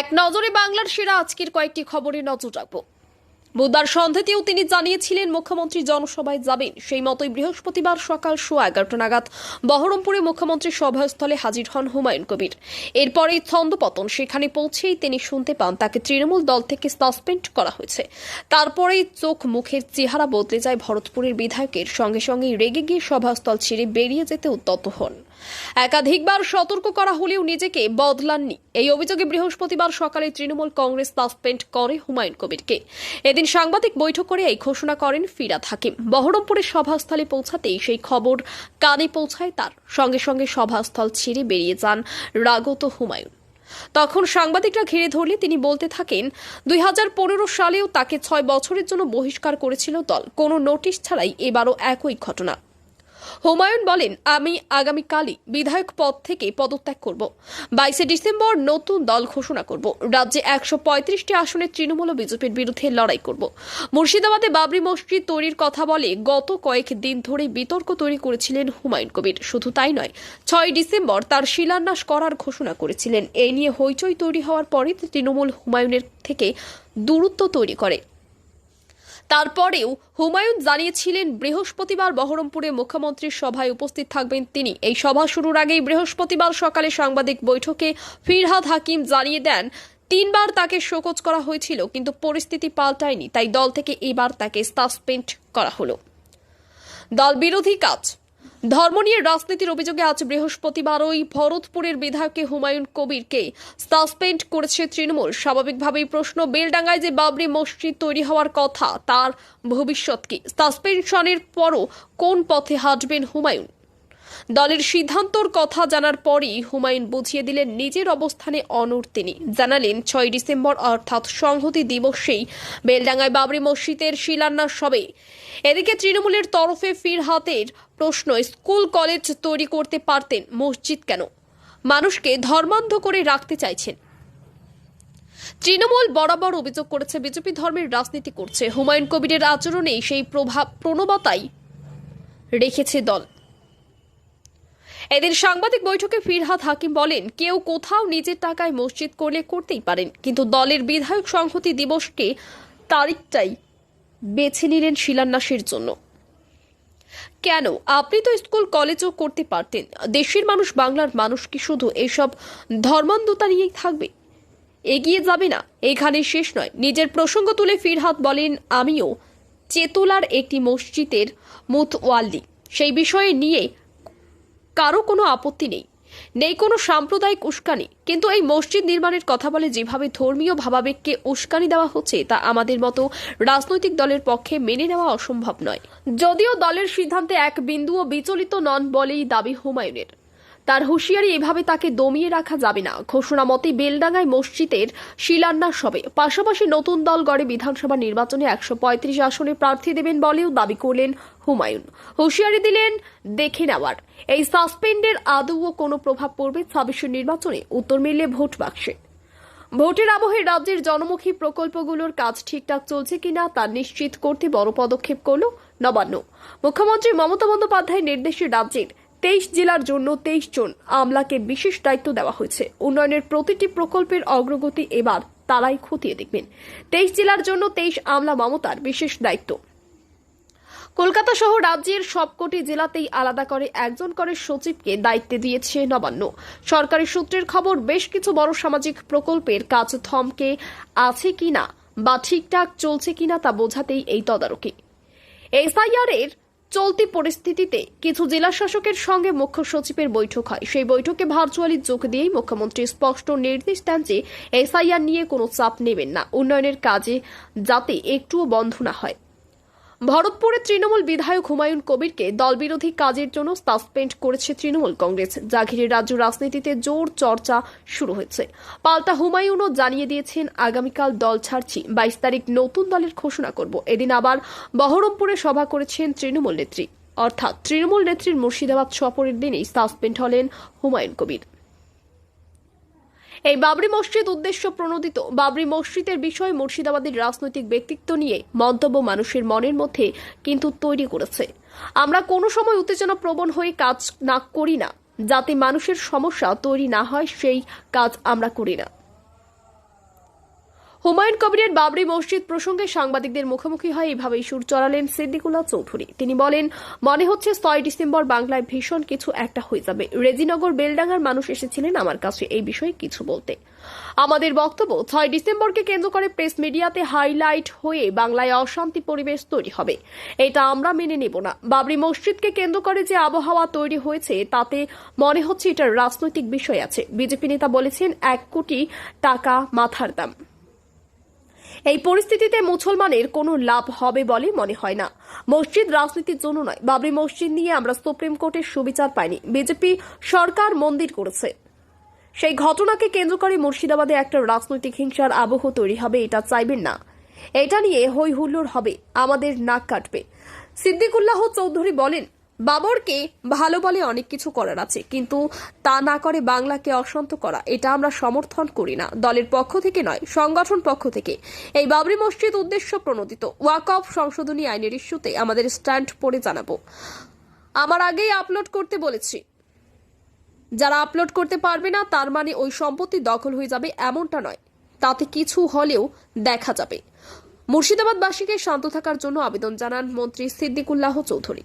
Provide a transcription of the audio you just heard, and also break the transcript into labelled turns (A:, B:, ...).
A: এক নজরে বাংলার সেরা আজকের কয়েকটি খবরে নজর রাখব। বুধবার সন্ধ্যাতেও তিনি জানিয়েছিলেন, মুখ্যমন্ত্রী জনসভায় যাবেন। সেই মতোই বৃহস্পতিবার সকাল সোয়া এগারোটা নাগাদ বহরমপুরে মুখ্যমন্ত্রীর সভাস্থলে হাজির হন হুমায়ুন কবির। এরপরেই ছন্দপতন, সেখানে পৌঁছেই তিনি শুনতে পান তাকে তৃণমূল দল থেকে সাসপেন্ড করা হয়েছে। তারপরেই চোখ মুখের চেহারা বদলে যায় ভরতপুরের বিধায়কের। সঙ্গে সঙ্গেই রেগে গিয়ে সভাস্থল ছেড়ে বেরিয়ে যেতে উদ্যত হন। একাধিকবার সতর্ক করা হলেও নিজেকে বদলাননি। এই অভিযোগে বৃহস্পতিবার সকালে তৃণমূল কংগ্রেস সাসপেন্ড করে হুমায়ুন কবিরকে। এদিন সাংবাদিক বৈঠক করে এই ঘোষণা করেন ফিরাদ হাকিম। বহরমপুরের সভাস্থলে পৌঁছাতেই সেই খবর কানে পৌঁছায় তার। সঙ্গে সঙ্গে সভাস্থল ছেড়ে বেরিয়ে যান রাগত হুমায়ুন। তখন সাংবাদিকরা ঘিরে ধরলে তিনি বলতে থাকেন, দুই হাজার পনেরো সালেও তাকে ছয় বছরের জন্য বহিষ্কার করেছিল দল। কোনো নোটিশ ছাড়াই এবারও একই ঘটনা। হুমায়ুন বলেন, আমি আগামীকালই বিধায়ক পদ থেকে পদত্যাগ করব। বাইশে ডিসেম্বর নতুন দল ঘোষণা করব। রাজ্যে একশো পঁয়ত্রিশটি আসনে তৃণমূল বিজেপির বিরুদ্ধে লড়াই করব। মুর্শিদাবাদে বাবরি মসজিদ তৈরির কথা বলে গত কয়েক দিন ধরে বিতর্ক তৈরি করেছিলেন হুমায়ুন কবির। শুধু তাই নয়, ছয় ডিসেম্বর তার শিলান্যাস করার ঘোষণা করেছিলেন। এই নিয়ে হইচই তৈরি হওয়ার পরে তৃণমূল হুমায়ুনের থেকে দূরত্ব তৈরি করে। তারপরেও হুমায়ুন জানিয়েছিলেন, বৃহস্পতিবার বহরমপুরে মুখ্যমন্ত্রীর সভায় উপস্থিত থাকবেন তিনি। এই সভা শুরুর আগেই বৃহস্পতিবার সকালে সাংবাদিক বৈঠকে ফিরহাদ হাকিম জানিয়ে দেন, তিনবার তাকে শোকজ করা হয়েছিল, কিন্তু পরিস্থিতি পাল্টায়নি, তাই দল থেকে এবার তাকে সাসপেন্ড করা হলো। দল বিরোধী কাজ ধর্ম নিয়ে রাজনীতির অভিযোগে আজ বৃহস্পতিবার ওই ভরতপুরের বিধায়ককে হুমায়ুন কবিরকে সাসপেন্ড করেছে তৃণমূল। স্বাভাবিকভাবেই প্রশ্ন বেলডাঙ্গায় যে বাবরি মসজিদ তৈরি হওয়ার কথা, তার ভবিষ্যৎ কি? সাসপেনশনের পরও কোন পথে হাঁটবেন হুমায়ুন? দলের সিদ্ধান্তর কথা জানার পরই হুমায়ুন বুঝিয়ে দিলেন নিজের অবস্থানে অনড় তিনি। জানালেন, ছয় ডিসেম্বর অর্থাৎ সংহতি দিবসেই বেলডাঙ্গায় বাবরি মসজিদের শিলান্যাস হবে। এদিকে তৃণমূলের তরফে ফিরহাতের প্রশ্ন, স্কুল, কলেজ তৈরি করতে পারতেন মসজিদ কেন? মানুষকে ধর্মান্ধ করে রাখতে চাইছেন। তৃণমূল বরাবর অভিযোগ করেছে, বিজেপি ধর্মের রাজনীতি করছে। হুমায়ুন কবিরের আচরণে সেই প্রভাব প্রণবতাই রেখেছে দল। এদিন সাংবাদিক বৈঠকে ফিরহাদ হাকিম বলেন, কেউ কোথাও নিজের টাকায় মসজিদ করলে করতেই পারেন, কিন্তু দলের বিধায়ক সংহতি দিবসকে তারিখটাই বেছে নিলেন শিলান্যাসের জন্য। কেন? আপনি তো স্কুল, কলেজও করতে পারতেন। দেশের মানুষ, বাংলার মানুষ কি শুধু এইসব ধর্মান্ধতা নিয়েই থাকবে? এগিয়ে যাবে না এখানে শেষ নয়। নিজের প্রসঙ্গ তুলে ফিরহাদ বলেন, আমিও চেতলার একটি মসজিদের মুতওয়াল্লি। সেই বিষয়ে নিয়ে কারও কোনো আপত্তি নেই। নেই কোনো সাম্প্রদায়িক উস্কানি। কিন্তু এই মসজিদ নির্মাণের কথা বলে যেভাবে ধর্মীয় ভাবাবেগকে উস্কানি দেওয়া হচ্ছে, তা আমাদের মতো রাজনৈতিক দলের পক্ষে মেনে নেওয়া অসম্ভব নয়। যদিও দলের সিদ্ধান্তে এক বিন্দুও বিচলিত নন বলেই দাবি হুমায়ুনের। তার হুঁশিয়ারি এভাবে তাকে দমিয়ে রাখা যাবে না। ঘোষণা মতে, বেলডাঙ্গায় মসজিদের শিলান্যাস হবে। পাশাপাশি নতুন দল গড়ে বিধানসভা নির্বাচনে একশো পঁয়ত্রিশ আসনে প্রার্থী দেবেন বলেও দাবি করলেন হুমায়ুন। হুঁশিয়ারি দিলেন, দেখে নেওয়ার। এই সাসপেন্ডের আদৌ কোনো প্রভাব পড়বে ছাব্বিশের নির্বাচনে? উত্তর মিললে ভোট বাক্সে। ভোটের আবহে রাজ্যের জনমুখী প্রকল্পগুলোর কাজ ঠিকঠাক চলছে কিনা তা নিশ্চিত করতে বড় পদক্ষেপ করল নবান্ন। মুখ্যমন্ত্রী মমতা বন্দ্যোপাধ্যায়ের নির্দেশে রাজ্যের তেইশ জেলার জন্য তেইশ জন আমলাকে বিশেষ দায়িত্ব দেওয়া হয়েছে। উন্নয়নের প্রতিটি প্রকল্পের অগ্রগতি এবার তারাই খতিয়ে দেখবেন। তেইশ জেলার জন্য তেইশ আমলা মমতার বিশেষ দায়িত্ব। কলকাতা সহ রাজ্যের সবকটি জেলাতেই আলাদা করে একজন করে সচিবকে দায়িত্বে দিয়েছে নবান্ন। সরকারি সূত্রের খবর, বেশ কিছু বড় সামাজিক প্রকল্পের কাজ থমকে আছে কিনা বা ঠিকঠাক চলছে কিনা তা বোঝাতেই এই তদারকি। এসআইআর এর চলতি পরিস্থিতিতে কিছু জেলা শাসকের সঙ্গে মুখ্য সচিবের বৈঠক হয়। সেই বৈঠকে ভার্চুয়ালি যোগ দিয়েই মুখ্যমন্ত্রী স্পষ্ট নির্দেশ দেন যে, এসআইআর নিয়ে কোনো চাপ নেবেন না। উন্নয়নের কাজে যাতে একটুও বন্ধ না হয়। ভরতপুরে তৃণমূল বিধায়ক হুমায়ুন কবিরকে দলবিরোধী কাজের জন্য সাসপেন্ড করেছে তৃণমূল কংগ্রেস। যা ঘিরে রাজ্য রাজনীতিতে জোর চর্চা শুরু হয়েছে। পাল্টা হুমায়ুনও জানিয়ে দিয়েছেন, আগামীকাল দল ছাড়ছি, বাইশ তারিখ নতুন দলের ঘোষণা করব। এদিন আবার বহরমপুরে সভা করেছেন তৃণমূল নেত্রী। অর্থাৎ তৃণমূল নেত্রীর মুর্শিদাবাদ সফরের দিনেই সাসপেন্ড হলেন হুমায়ুন কবির। এই বাবরি মসজিদ উদ্দেশ্য প্রণোদিত। বাবরি মসজিদের বিষয়ে মুর্শিদাবাদের রাজনৈতিক ব্যক্তিত্ব নিয়ে মন্তব্য মানুষের মনের মধ্যে কিন্তু তৈরি করেছে। আমরা কোনো সময় উত্তেজনা প্রবণ হয়ে কাজ না করি না। যাতে মানুষের সমস্যা তৈরি না হয়, সেই কাজ আমরা করি না। হুমায়ুন কবিরের বাবরি মসজিদ প্রসঙ্গে সাংবাদিকদের মুখোমুখি হয়ে এভাবেই সুর চড়ালেন সিদ্দিকুল্লাহ চৌধুরী। তিনি বলেন, মনে হচ্ছে ছয় ডিসেম্বর বাংলায় ভীষণ কিছু একটা হয়ে যাবে। রেজিনগর বেলডাঙ্গার মানুষ এসেছিলেন আমার কাছে এই বিষয়ে কিছু বলতে। আমাদের বক্তব্য ছয় ডিসেম্বরকে কেন্দ্র করে প্রেস মিডিয়াতে হাইলাইট হয়ে বাংলায় অশান্তি পরিবেশ তৈরি হবে। এটা আমরা মেনে নেব না। বাবরি মসজিদকে কেন্দ্র করে যে আবহাওয়া তৈরি হয়েছে, তাতে মনে হচ্ছে এটার রাজনৈতিক বিষয় আছে। বিজেপি নেতা বলেছেন, এক কোটি টাকা মাথার দাম। এই পরিস্থিতিতে মুসলমানের কোনো লাভ হবে বলে মনে হয় না। মসজিদ রাজনীতির জন্য নয়, বাবরি মসজিদ নিয়ে আমরা সুপ্রিম কোর্টের সুবিচার পাইনি, বিজেপি সরকার মন্দির করেছে। সেই ঘটনাকে কেন্দ্র করে মুর্শিদাবাদে একটা রাজনৈতিক হিংসার আবহ তৈরি হবে, এটা চাইবেন না। এটা নিয়ে হই হুল্লোড় হবে, আমাদের নাক কাটবে। সিদ্দিকুল্লাহ চৌধুরী বলেন বাবরকে ভালো বলে অনেক কিছু করার আছে, কিন্তু তা না করে বাংলাকে অশান্ত করা, এটা আমরা সমর্থন করি না। দলের পক্ষ থেকে নয়, সংগঠন পক্ষ থেকে। এই বাবরি মসজিদ উদ্দেশ্য প্রণোদিত। ওয়াকফ সংশোধনী আইনের ইস্যুতে আমাদের স্ট্যান্ড পড়ে জানাব। আমার আগেই আপলোড করতে বলেছি। যারা আপলোড করতে পারবে না, তার মানে ওই সম্পত্তি দখল হয়ে যাবে এমনটা নয়। তাতে কিছু হলেও দেখা যাবে। মুর্শিদাবাদবাসীকে শান্ত থাকার জন্য আবেদন জানান মন্ত্রী সিদ্দিকুল্লাহ চৌধুরী।